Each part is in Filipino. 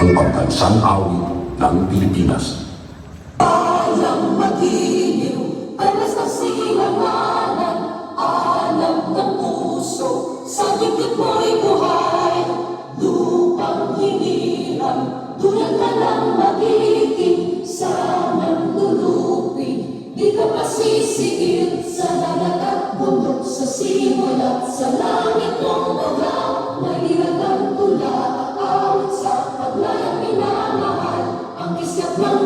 ang pambansang awit ng Pilipinas. Alam magiliw, alas ng silanganan, alam ng puso, sa dibdib mo'y buhay. Lupang hiniram, duyan ka lang magiting, sa manlulupin, di ka pasisiil, sa dagat at bundok, sa simol at sa langit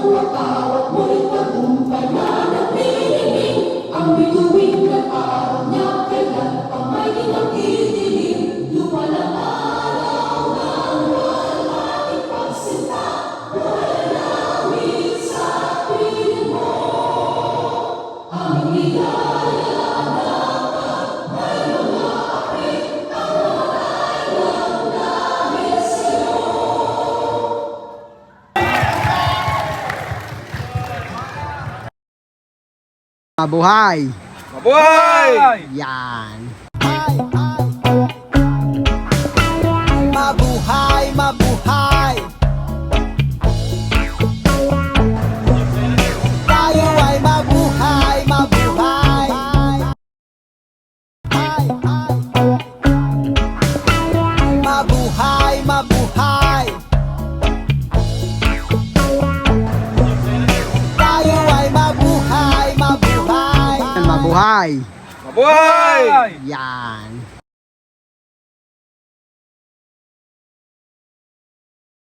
kislap ng wakaw at mo'y tagumpay na nagbibiging, ang bituin Mabuhay! Mabuhay! Yan! Mabuhay, mabuhay mabuhay, mabuhay Mabuhay! Mabuhay! Yan!